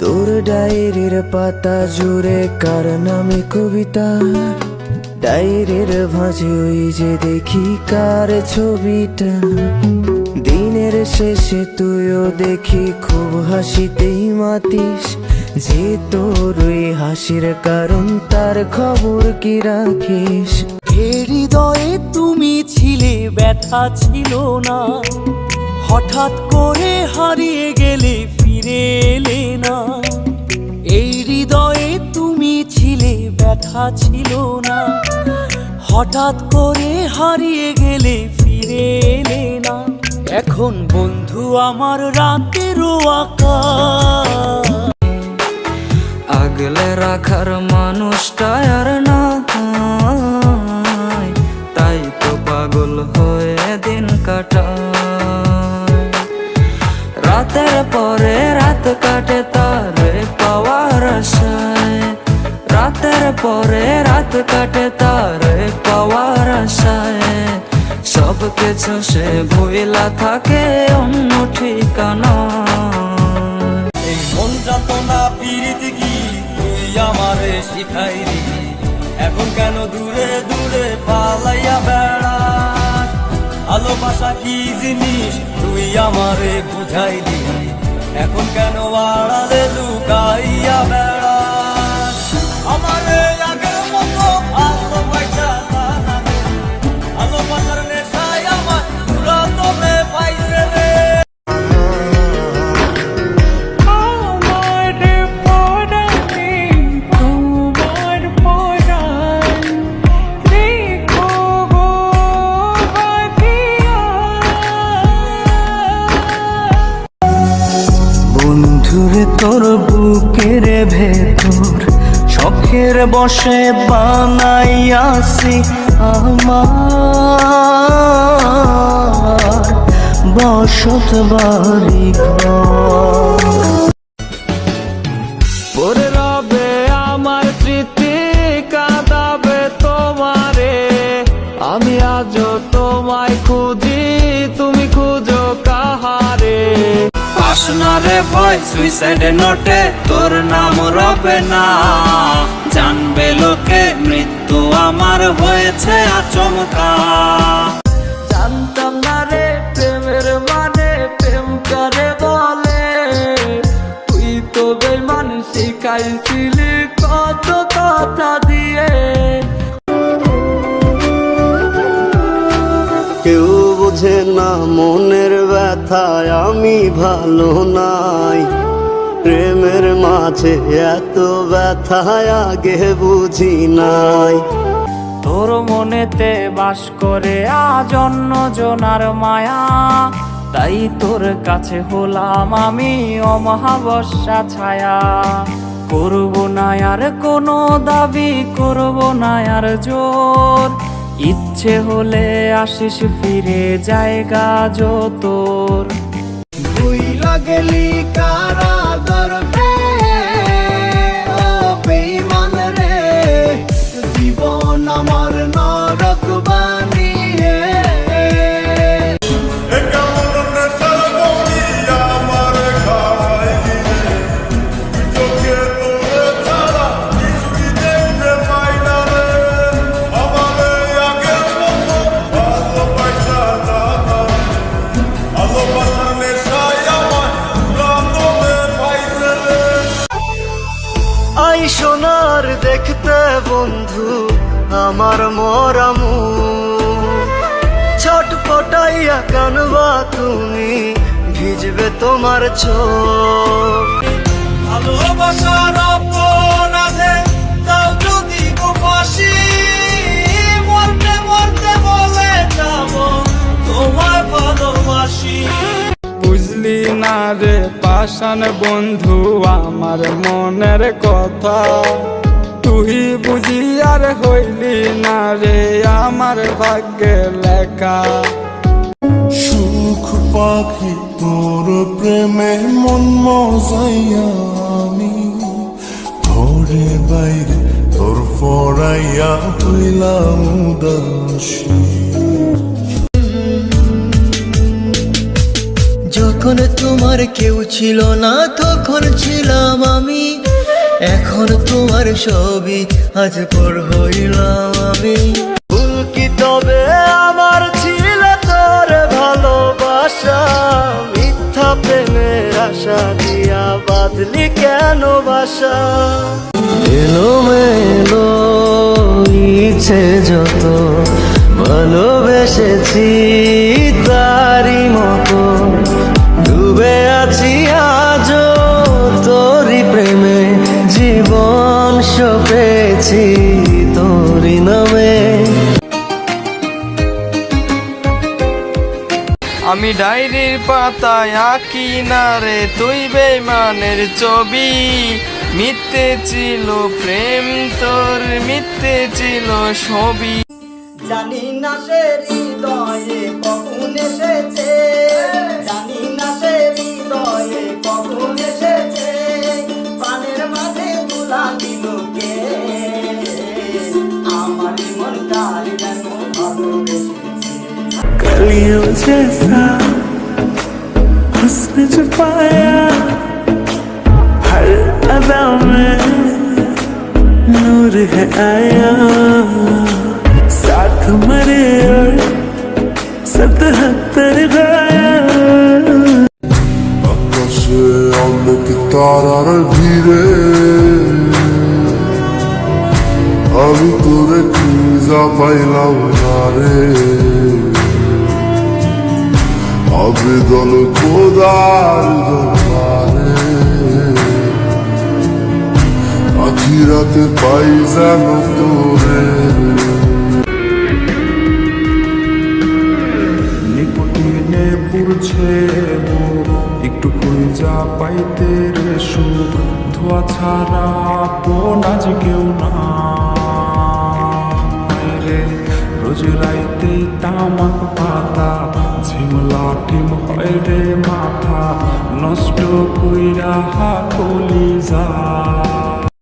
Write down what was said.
তোর ডায়েরির পাতা জুড়ে কার নামে কবিতা? ডায়েরির ভাঁজে ওই যে দেখি কার ছবিটা। দিনের শেষে তুইও দেখি খুব হাসিতেই মাতিস। যে তোর ওই হাসির কারণ, তার খবর কি রাখিস? হৃদয়ে তুমি ছিলে, ব্যথা ছিল না। হঠাৎ করে হারিয়ে ব্যথা ছিল না। হঠাৎ করে হারিয়ে গেলে ফিরে এলে না। এখন বন্ধু আমার আকাশ। আগলে রাখার মানুষটা আর না তাই তো পাগল হয়ে দিন কাটা রাতের পরে রাত কাটে পরে রাত কাটে তার পাওয়ার আশায়। সব কিছু সে ভুইলা থাকে অন্য ঠিকানা। এই মন যাতনা পিরিতি কি? তুই আমারে এখন কেন দূরে দূরে পালাইয়া বেড়াস? ভালোবাসা কি জিনিস? তুই আমারে বুঝাই দিবি এখন কেন আড়ালে লুকাইয়া বেড়াস? ভেতর শখের বসে বানাইয়াছি আমার বসত বাড়ি ঘর। আসনা রে ভয় সুইসাইডে নোটে। তোর নাম রবে না। জানবে লোকে, মৃত্যু আমার হয়েছে আচমকা। ব্যথায় আমি ভালো নাই। প্রেমের মাঝে এত ব্যথায় আগে বুঝি নাই। তোর মনেতে বাস করে আজ অন্য জনার মায়া। তাই তোর কাছে হলাম আমি অমহাবস্যা ছায়া। করব না আর কোনো দাবি, করব না আর জোর। ইচ্ছে হলে আসিস ফিরে জায়গা যো তোর ভুইলা কারাগার দেখতে বন্ধু আমার মরামু। ছটপটাইয়া কানবা তুমি ভিজবে তোমার চোখ। ভালোবাসার অপরাধে তাও যদি গো ফাঁসি মরতে মরতে বলে যাব তোমায় ভালোবাসি। বুঝলি না রে পাষাণ বন্ধু আমার মনের কথা। তুই বুঝি আর হইলি না রে আমার ভাগ্যে লেখা। সুখ পাখি তোর প্রেমে মন মজাইয়া আমি। ঘরে বাইরে তোর ফরাইয়া হইলাম উদাসী। যখন তোমার কেউ ছিল না তখন ছিলাম আমি। এখন তোমার ছবি আজ পর হইলাম আমি। ভুল কি তবে আমার ছিল তোর ভালোবাসা? মিথ্যা প্রেমের আশা দিয়া বাদলি কেন বাসা? এলো মেলো ইচ্ছে যত ভালোবেসেছি পাতায় আঁকি না রে তুই বেমানের ছবি। মিথ্যে ছিল প্রেম তোর মিথ্যে ছিল ছবি। জানি না সে হৃদয়ে কখন এসেছে। জানি না সে হৃদয়ে কখন এসেছে। মাঝে গুলা দিল কে? আমার মন যেন ভালোবেসেছে। हुस्न छुपाया हर अदा में नूर है आया साथ मरे और सतहत्तर गाया আকাশে অনেক তারার ভিড়ে আমি তোরে খুঁজা পাইলাম না রে আবেদন খোদার দরবারে। আখিরাতে পাই যেন তোরে। পুরছে একটু যা পাইতে রে সুখ, ধোয়া ছাড়া আপন আজ কেউ না রোজ রাইতে তামাক নষ্ট কইরা হা কলি যা।